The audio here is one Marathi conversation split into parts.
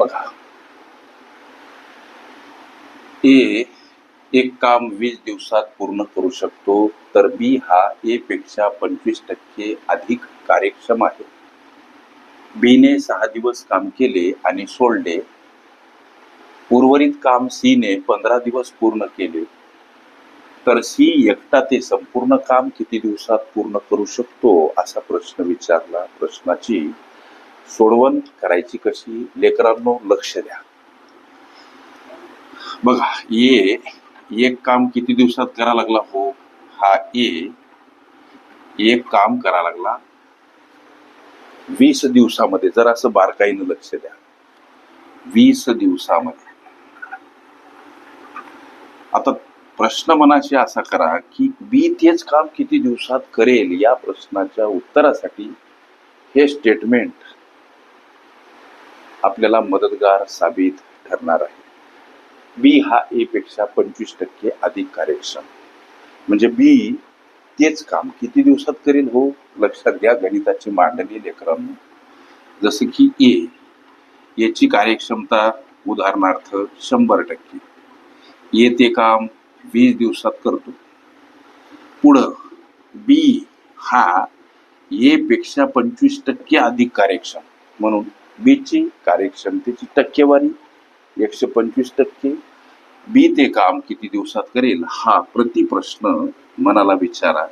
बघा. ए एक काम वीस दिवसात पूर्ण करू शकतो तर बी हा ए पेक्षा पंचवीस टक्के अधिक कार्यक्षम आहे. बीने सहा दिवस काम केले आणि सोडले. उर्वरित काम सीने पंधरा दिवस पूर्ण केले. तर सी एकटा ते संपूर्ण काम किती दिवसात पूर्ण करू शकतो असा प्रश्न विचारला प्रश्नाची सोडवण करायची कशी? लेकरांनो लक्ष द्या. बघा ये एक काम किती दिवसात करा लागला? हो हा ए एक काम करा लागला. वीस दिवसामध्ये जर असं बारकाईनं लक्ष द्या. वीस दिवसामध्ये. आता प्रश्न मनाशी असा करा की बी तेच काम किती दिवसात करेल या प्रश्नाच्या उत्तरासाठी हे स्टेटमेंट आपल्याला मदतगार साबित ठरणार आहे. बी हा ए पेक्षा पंचवीस टक्के अधिक कार्यक्षम. म्हणजे बी तेच काम किती दिवसात करेल हो? लक्षात घ्या गणिताची मांडणी लेकरांनो जसं की ए याची कार्यक्षमता उदाहरणार्थ शंभर टक्के. ए ते काम वीस दिवसात करतो. पुढं बी हा ए पेक्षा पंचवीस टक्के अधिक कार्यक्षम. म्हणून बीची कार्यक्षमतेची टक्केवारी एकशे पंचवीस टक्के. बी ते काम किती दिवसात करेल हा प्रतिप्रश्न मनाला विचारा.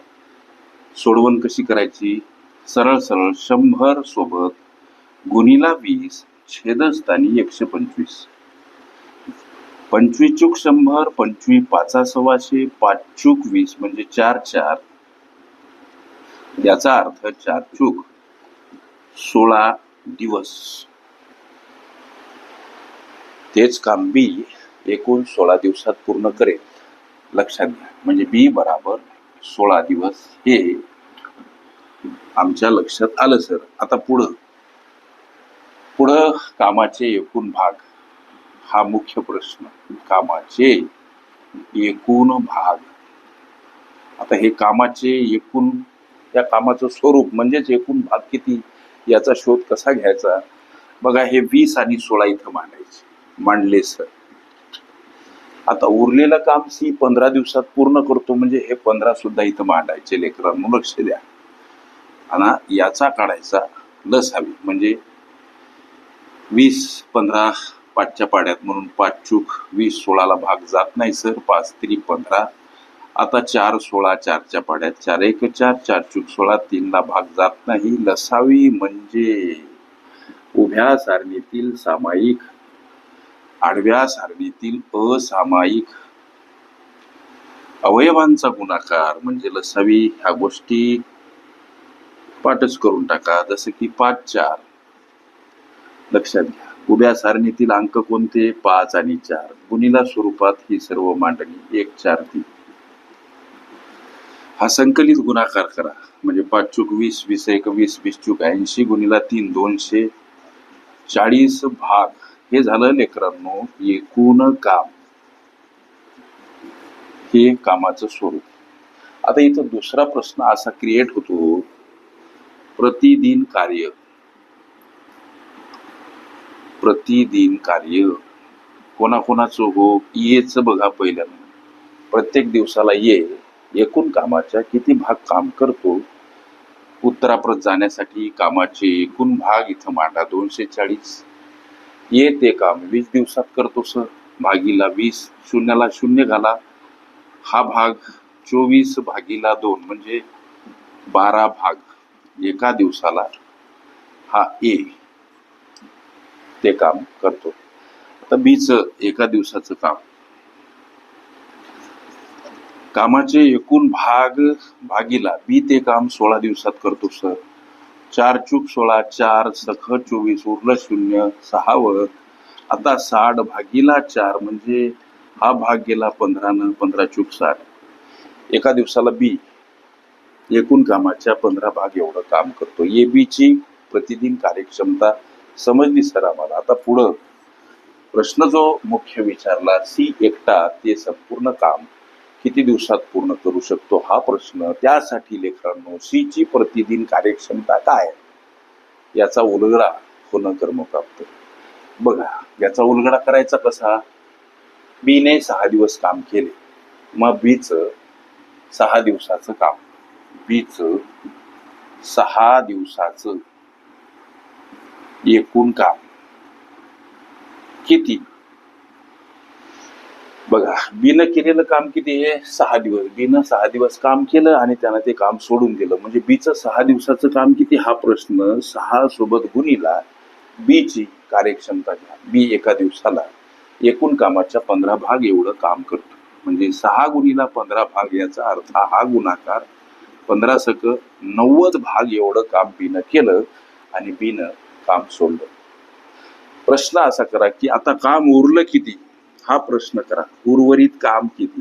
सोडवण कशी करायची? सरळ सरळ शंभर सोबत गुणीला वीस छेदस्थानी एकशे पंचवीस. पंचवीस चूक शंभर पंचवीस पाचा सव्वाशे पाच चूक वीस म्हणजे चार चार. याचा अर्थ चार चूक. सोळा दिवस. तेच काम बी एकूण सोळा दिवसात पूर्ण करेल लक्षात घ्या. म्हणजे बी बराबर सोळा दिवस हे आमच्या लक्षात आलं सर. आता पुढं. पुढं कामाचे एकूण भाग. हा मुख्य प्रश्न. कामाचे एकूण भाग. आता हे कामाचे एकूण या कामाचं स्वरूप म्हणजेच एकूण भाग किती? याचा शोध कसा घ्यायचा? बघा हे वीस आणि सोळा इथं मांडायचे. मांडले सर आता उरलेलं काम सी पंधरा दिवसात पूर्ण करतो म्हणजे हे पंधरा सुद्धा इथं मांडायचे. लेकरांनो लक्ष द्या. आणि याचा काढायचा लस हवी. म्हणजे वीस पंधरा पाचच्या पाड्यात म्हणून पाच चूक वीस सोळाला भाग जात नाही सर पाच तरी पंधरा आता चार सोळा चारच्या पाड्यात चार एक चार चार चूक सोळा तीनला भाग जात नाही. लसावी म्हणजे उभ्या सारणीतील सामायिक आडव्या सारणीतील असामायिक. अवयवांचा गुणाकार म्हणजे लसावी ह्या गोष्टी पाठच करून टाका. जसं की पाच चार. लक्षात घ्या. उभ्या सारणीतील अंक कोणते? पाच आणि चार. गुणीला स्वरूपात ही सर्व मांडणी एक चार तीन. हा संकलित गुणाकार करा. म्हणजे पाच चूक वीस वीस एक वीस वीस चूक ऐंशी गुणिला तीन दोनशे चाळीस भाग. हे झालं लेकरांनो एकूण काम. हे कामाचं स्वरूप. आता इथं दुसरा प्रश्न असा क्रिएट होतो. प्रतिदिन कार्य. प्रतिदिन कार्य. कोणाकोणाचं हो? येच बघा पहिल्यांदा. प्रत्येक दिवसाला ये. एकूण कामाच्या किती भाग काम करतो? उत्तराप्रत जाण्यासाठी कामाचे एकूण भाग इथं मांडा. दोनशे चाळीस ये ते काम. वीस दिवसात करतो सर. भागीला वीस शून्याला शून्य घाला. हा भाग चोवीस भागीला दोन म्हणजे बारा भाग. एका दिवसाला हा ए ते काम करतो. आता बीच एका दिवसाचं काम. कामाचे एकूण भाग भागीला. बी ते काम सोळा दिवसात करतो सर. चार चूक सोळा चार सख चोवीस उरलं शून्य सहावं आता साठ भागीला चार म्हणजे हा भाग गेला पंधरानं पंधरा चूक साठ. एका दिवसाला बी. एकूण कामाच्या पंधरा भाग एवढं काम करतो. ए बीची प्रतिदिन कार्यक्षमता समजली सर आम्हाला. आता पुढं. प्रश्न जो मुख्य विचारला सी एकटा ते संपूर्ण काम किती दिवसात पूर्ण करू शकतो हा प्रश्न? त्यासाठी लेकरांनो सी ची प्रतिदिन कार्यक्षमता काय याचा उलगडा होणं कर्मप्राप्त. बघा याचा उलगडा करायचा कसा? बीने सहा दिवस काम केले. मग बीच सहा दिवसाचं काम. बीच सहा दिवसाचं एकूण काम. किती? बघा बीनं केलेलं काम किती आहे? सहा दिवस. बीनं सहा दिवस काम केलं आणि त्यानं ते काम सोडून दिलं. म्हणजे बीचं सहा दिवसाचं काम किती? हा प्रश्न सहा सोबत गुणीला बीची कार्यक्षमता घ्या. बी एका दिवसाला एकूण कामाच्या पंधरा भाग एवढं काम करतो. म्हणजे सहा गुणीला पंधरा भाग याचा अर्थ हा गुणाकार. पंधरा सक नव्वद भाग एवढं काम बीनं केलं आणि बीनं काम सोडलं. प्रश्न असा करा की आता काम उरलं किती? हा प्रश्न करा. उर्वरित काम किती?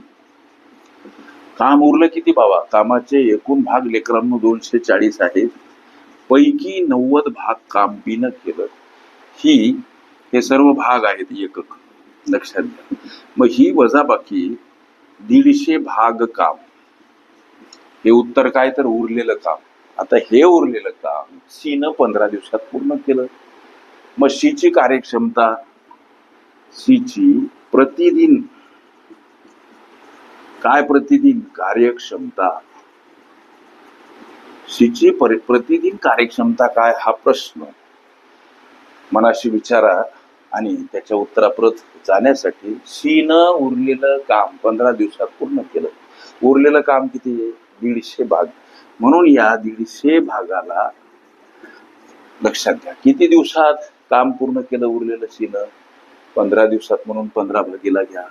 काम उरलं किती बाबा? कामाचे एकूण भाग लेकरांनो दोनशे चाळीस आहेत. पैकी नव्वद भाग काम बिन केलं. ही हे सर्व भाग आहेत एकक. लक्षात घ्या. मग ही वजाबाकी दीडशे भाग काम. हे उत्तर काय तर उरलेलं काम. आता हे उरलेलं काम सीनं पंधरा दिवसात पूर्ण केलं. मग शीची कार्यक्षमता सीची प्रतिदिन. काय प्रतिदिन? कार्यक्षमता. शिची प्रतिदिन कार्यक्षमता काय? हा प्रश्न. मनाशी विचारा आणि त्याच्या उत्तराप्रत जाण्यासाठी शीन उरलेलं काम पंधरा दिवसात पूर्ण केलं. उरलेलं काम किती? आहे दीडशे भाग. म्हणून या दीडशे भागाला लक्षात घ्या. किती दिवसात काम पूर्ण केलं उरलेलं शीन पंधरा दिवसात म्हणून पंधरा भागीला घ्या.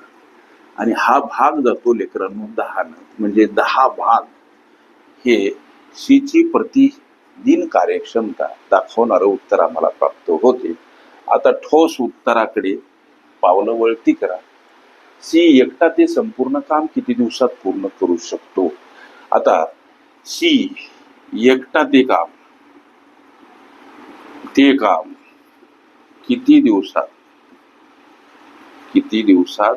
आणि हा भाग जातो लेकरांनो दहानं. म्हणजे दहा भाग हे सीची प्रतिदिन कार्यक्षमता दाखवणारं उत्तर आम्हाला प्राप्त होते. आता ठोस उत्तराकडे पावलं वळती करा. सी एकटा ते संपूर्ण काम किती दिवसात पूर्ण करू शकतो? आता सी एकटा ते काम ते काम किती दिवसात किती दिवसात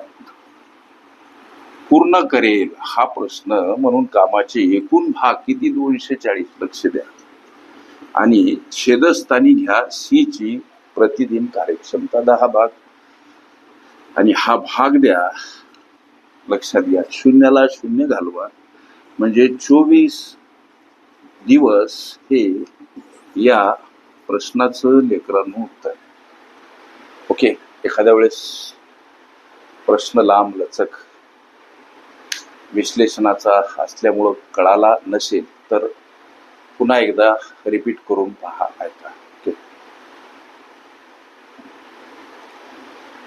पूर्ण करेल हा प्रश्न म्हणून कामाचे एकूण भाग किती दोनशे चाळीस लक्ष द्या. आणि छेदस्थानी घ्या सी ची प्रतिदिन कार्यक्षमता दहा भाग. आणि हा भाग द्या लक्षात घ्या शून्याला शून्य घालवा. म्हणजे चोवीस दिवस हे या प्रश्नाचं लेकरांनो उत्तर. ओके एखाद्या वेळेस प्रश्न लांब लचक. विश्लेषणाचा असल्यामुळं कळाला नसेल तर पुन्हा एकदा रिपीट करून पहा ऐका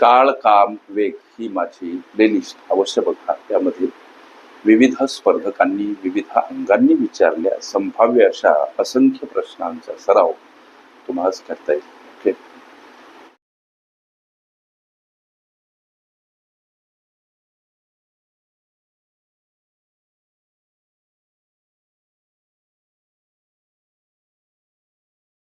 काळ काम वेग ही माझी प्लेलिस्ट अवश्य बघा. त्यामध्ये विविध स्पर्धकांनी विविध अंगांनी विचारल्या संभाव्य अशा असंख्य प्रश्नांचा सराव तुम्हालाच करता येईल.